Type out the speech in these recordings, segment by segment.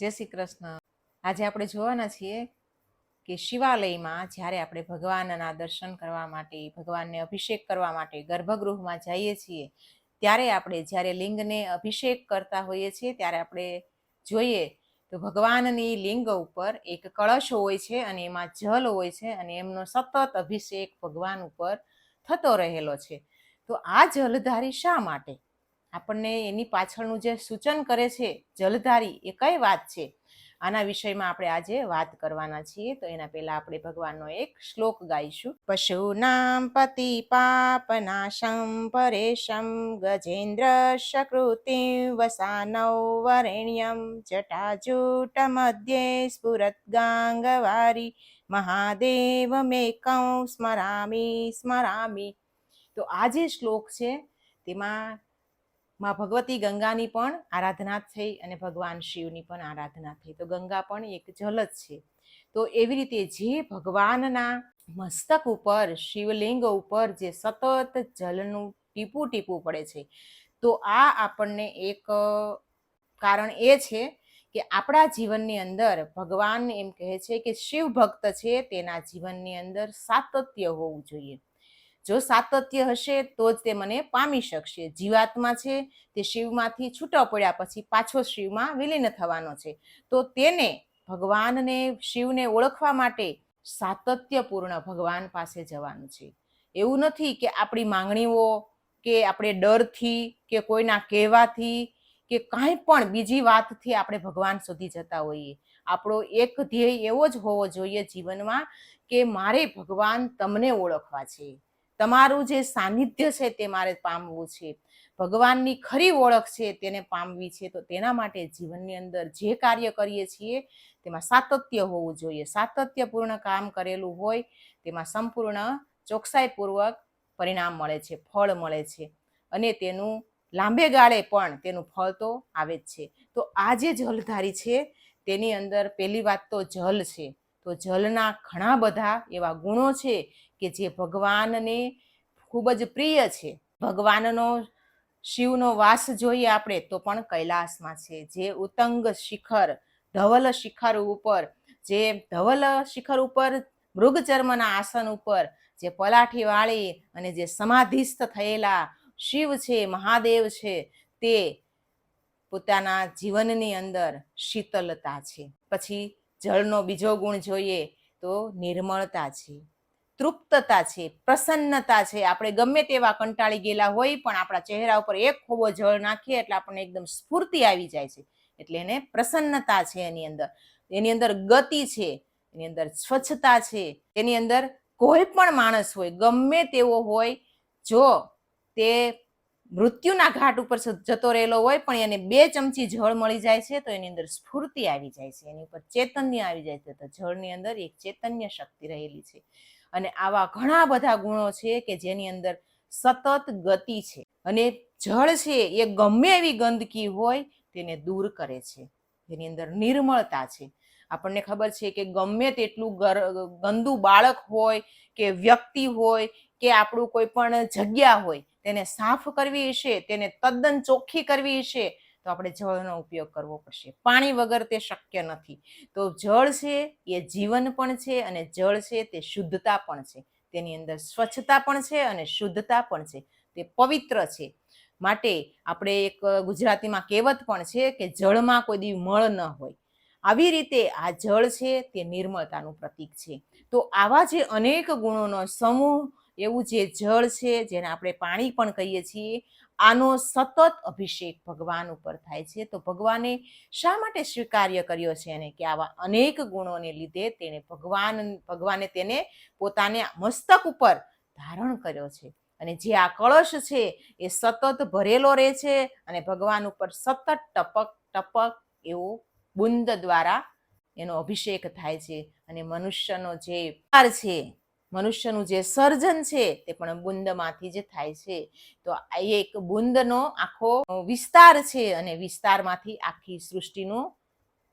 જય શ્રી કૃષ્ણ. આજે આપણે જોવાના છીએ કે શિવાલયમાં જ્યારે આપણે ભગવાનના દર્શન કરવા માટે, ભગવાનને અભિષેક કરવા માટે ગર્ભગૃહમાં જઈએ છીએ, ત્યારે આપણે જ્યારે લિંગને અભિષેક કરતા હોઈએ છીએ, ત્યારે આપણે જોઈએ તો ભગવાનની લિંગ ઉપર એક કળશ હોય છે અને એમાં જલ હોય છે અને એમનો સતત અભિષેક ભગવાન ઉપર થતો રહેલો છે. તો આ જલધારી શા માટે? આપણને એની પાછળનું જે સૂચન કરે છે, જલધારી, એ કઈ વાત છે? આના વિષયમાં આપણે આજે વાત કરવાના છીએ. તો એના પહેલા આપણે ભગવાનનો એક શ્લોક ગાઈશું. પશુનામ પતિ પાપનાશમ પરેશમ ગજેન્દ્ર શકૃતિ વસાનૌ વરેણ્યમ જટાજૂટ મધ્યે સ્ફુરત ગાંગવારી મહાદેવ મેકં સ્મરામી સ્મરામી. તો આ જે શ્લોક છે, તેમાં માં ભગવતી ગંગાની પણ આરાધના થઈ અને ભગવાન શિવની પણ આરાધના થઈ. તો ગંગા પણ એક જલ જ છે. તો એવી રીતે જે ભગવાનના મસ્તક ઉપર, શિવલિંગ ઉપર જે સતત જલનું ટીપું ટીપું પડે છે, તો આ આપણને એક કારણ એ છે કે આપણા જીવનની અંદર ભગવાન એમ કહે છે કે શિવ ભક્ત છે તેના જીવનની અંદર સાતત્ય હોવું જોઈએ. જો સાતત્ય હશે, તો જ તે મને પામી શકશે. જીવાત્મા છે, તે શિવમાંથી છૂટો પડ્યા પછી પાછો શિવમાં વિલીન થવાનો છે. તો તેને ભગવાનને, શિવને ઓળખવા માટે સાતત્યપૂર્ણ ભગવાન પાસે જવાનું છે. એવું નથી કે આપણી માંગણીઓ, કે આપણે ડરથી, કે કોઈના કહેવાથી, કે કાંઈ પણ બીજી વાતથી આપણે ભગવાન સુધી જતા હોઈએ. આપણો એક ધ્યેય એવો જ હોવો જોઈએ જીવનમાં કે મારે ભગવાન તમને ઓળખવા છે. તમારું જે સાનિધ્ય છે તે મારે પામવું છે. ભગવાનની ખરી ઓળખ છે તેને પામવી છે. તો તેના માટે જીવનની અંદર જે કાર્ય કરીએ છીએ, તેમાં સાતત્ય હોવું જોઈએ. સાતત્યપૂર્ણ કામ કરેલું હોય, તેમાં સંપૂર્ણ ચોકસાઈપૂર્વક પરિણામ મળે છે, ફળ મળે છે. અને તેનું લાંબે ગાળે પણ તેનું ફળ તો આવે જ છે. તો આ જે જલધારી છે, તેની અંદર પહેલી વાત તો જલ છે. તો જલના ઘણા બધા એવા ગુણો છે કે જે ભગવાનને ખૂબ જ પ્રિય છે. ભગવાનનો શિવનો વાસ જોઈએ આપણે તો પણ કૈલાસમાં છે. જે ઉતંગ શિખર, ધવલ શિખર ઉપર, જે ધવલ શિખર ઉપર મૃગચર્મના આસન ઉપર, જે પલાઠી વાળી અને જે સમાધિસ્થ થયેલા શિવ છે, મહાદેવ છે, તે પોતાના જીવનની અંદર શીતલતા છે. પછી જળનો બીજો ગુણ જોઈએ તો નિર્મળતા છે, તૃપ્તતા છે, પ્રસન્નતા છે. આપણે ગમે તેવા કંટાળી ગયેલા હોય પણ આપણા ચહેરા ઉપર એક ખોબો જળ નાખીએ એટલે આપણને એકદમ સ્ફૂર્તિ આવી જાય છે. એટલે એને પ્રસન્નતા છે એની અંદર. એની અંદર ગતિ છે, એની અંદર સ્વચ્છતા છે, એની અંદર કોઈ પણ માણસ હોય, ગમે તેવો હોય, જો તે મૃત્યુના ઘાટ ઉપર જતો રહેલો હોય, પણ એને બે ચમચી જળ મળી જાય છે, તો એની અંદર સ્ફૂર્તિ આવી જાય છે. એની ઉપર ચેતન્ય આવી જાય છે, તો જળની અંદર એક ચેતન્ય શક્તિ રહેલી છે. અને આવા ઘણા બધા ગુણો છે કે જેની અંદર સતત ગતિ છે. અને જળ છે, એ ગમે એવી ગંદકી હોય, તેને દૂર કરે છે. જેની અંદર નિર્મળતા છે. આપણને ખબર છે કે ગમે તેટલું ગંદુ બાળક હોય, કે વ્યક્તિ હોય, કે આપણું કોઈ પણ જગ્યા હોય તેને સાફ કરવી હશે, તેને તદ્દન ચોખ્ખી કરવી હશે, તો આપણે જળનો ઉપયોગ કરવો પડશે. પાણી વગર તે શક્ય નથી. તો જળ છે એ જીવન પણ છે અને જળ છે તે શુદ્ધતા પણ છે. તેની અંદર સ્વચ્છતા પણ છે અને શુદ્ધતા પણ છે. તે પવિત્ર છે. માટે આપણે એક ગુજરાતીમાં કહેવત પણ છે કે જળમાં કોઈ દી મળ ન હોય. આવી રીતે આ જળ છે તે નિર્મળતાનું પ્રતીક છે. તો આવા જે અનેક ગુણોનો સમૂહ એવું જે જળ છે, જેને આપણે પાણી પણ કહીએ છીએ, આનો સતત અભિષેક ભગવાન ઉપર થાય છે. તો ભગવાને શા માટે સ્વીકાર્ય કર્યો છે એને કે આવા અનેક ગુણોને લીધે તેણે ભગવાન, ભગવાને તેને પોતાને મસ્તક ઉપર ધારણ કર્યો છે. અને જે આ કળશ છે, એ સતત ભરેલો રહે છે અને ભગવાન ઉપર સતત ટપક ટપક એવો બુંદ દ્વારા એનો અભિષેક થાય છે. અને મનુષ્યનો જે પાર છે મનુષ્યનું જે સર્જન છે તે પણ બુંદમાંથી જ થાય છે. તો આ એક બુંદનો આખો વિસ્તાર છે અને વિસ્તારમાંથી આખી સૃષ્ટિનો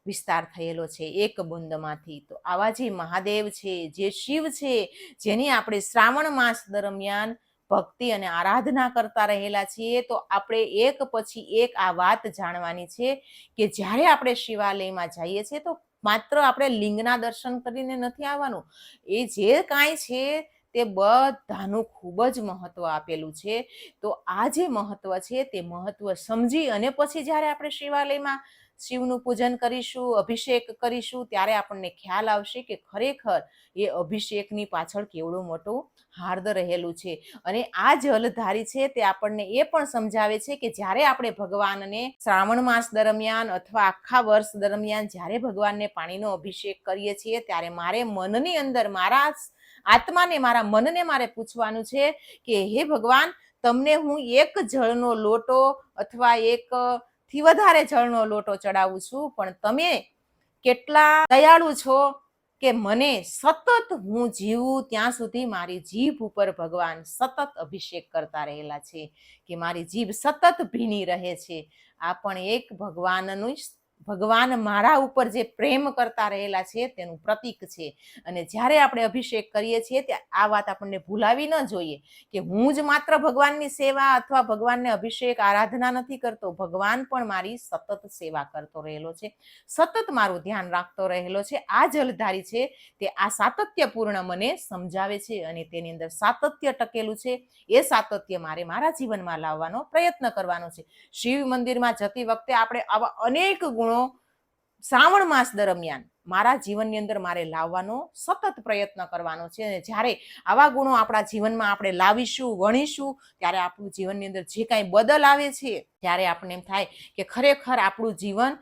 વિસ્તાર થયેલો છે, એક બુંદમાંથી. તો આવા જે મહાદેવ છે, જે શિવ છે, જેની આપણે શ્રાવણ માસ દરમિયાન ભક્તિ અને આરાધના કરતા રહેલા છીએ, તો આપણે એક પછી એક આ વાત જાણવાની છે કે જ્યારે આપણે શિવાલયમાં જઈએ છીએ, તો માત્ર આપણે લિંગના દર્શન કરીને નથી આવવાનું. એ જે કાંઈ છે તે બધાનું ખૂબ જ મહત્વ આપેલું છે. તો આ જે મહત્વ છે તે મહત્વ સમજી અને પછી જ્યારે આપણે શિવાલયમાં શિવનું પૂજન કરીશું, અભિષેક કરીશું, ત્યારે આપણને ખ્યાલ આવશે કે ખરેખર એ અભિષેકની પાછળ કેવડું મોટું હાર્દ રહેલું છે. અને આ જલધારી છે તે આપણને એ પણ સમજાવે છે કે જ્યારે આપણે ભગવાનને શ્રાવણ માસ દરમિયાન અથવા આખા વર્ષ દરમિયાન જ્યારે ભગવાનને પાણીનો અભિષેક કરીએ છીએ, ત્યારે મારે મનની અંદર મારા આત્માને, મારા મનને મારે પૂછવાનું છે કે, હે ભગવાન, તમને હું એક જળનો લોટો અથવા એક થી વધારે જળનો લોટો ચડાવું છું. પણ તમે કેટલા દયાળુ છો કે મને સતત હું જીવું ત્યાં સુધી મારી જીભ ઉપર ભગવાન સતત અભિષેક કરતા રહેલા છે કે મારી જીભ સતત ભીની રહે છે. આ પણ એક ભગવાનનું ભગવાન મારા ઉપર જે પ્રેમ કરતા રહેલા છે તેનું પ્રતીક છે. અને જ્યારે આપણે અભિષેક કરીએ છીએ ત્યારે આ વાત આપણને ભૂલાવી ન જોઈએ કે હું જ માત્ર ભગવાનની સેવા અથવા ભગવાનને અભિષેક આરાધના નથી કરતો. ભગવાન પણ મારી સતત સેવા કરતો રહેલો છે. સતત મારું ધ્યાન રાખતો રહેલો છે. આ જલધારી છે તે આ સાતત્યપૂર્ણ મને સમજાવે છે અને તેની અંદર સાતત્ય ટકેલું છે. એ સાતત્ય મારે મારા જીવનમાં લાવવાનો પ્રયત્ન કરવાનો છે. શિવ મંદિરમાં જતી વખતે આપણે આવા અનેક ગુણો શ્રાવણ માસ દરમિયાન મારા જીવનની અંદર મારે લાવવાનો સતત પ્રયત્ન કરવાનો છે અને જ્યારે આવા ગુણો આપણા જીવનમાં આપણે લાવીશું, વણીશું, ત્યારે આપણું જીવનની અંદર જે કાંઈ બદલ આવે છે, ત્યારે આપણને એમ થાય કે ખરેખર આપણું જીવન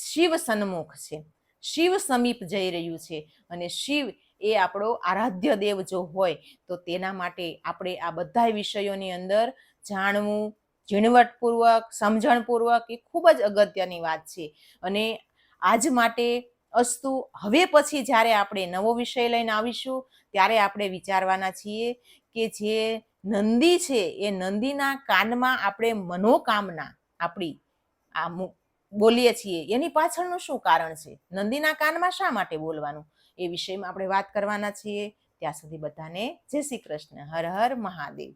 શિવ સન્મુખ છે. શિવ સમીપ જઈ રહ્યું છે અને શિવ એ આપણો આરાધ્ય દેવ જો હોય તો તેના માટે આપણે આ બધા વિષયોની અંદર જાણવું ઝીણવટપૂર્વક, સમજણપૂર્વક એ ખૂબ જ અગત્યની વાત છે. અને આજ માટે અસ્તુ, હવે પછી જ્યારે આપણે નવો વિષય લઈને આવીશું, ત્યારે આપણે વિચારવાના છીએ કે જે નંદી છે, એ નંદીના કાનમાં આપણે મનોકામના, આપણી આ બોલીએ છીએ, એની પાછળનું શું કારણ છે? નંદીના કાનમાં શા માટે બોલવાનું? એ વિષયમાં આપણે વાત કરવાના છીએ. ત્યાં સુધી બધાને જય શ્રી કૃષ્ણ. હર હર મહાદેવ.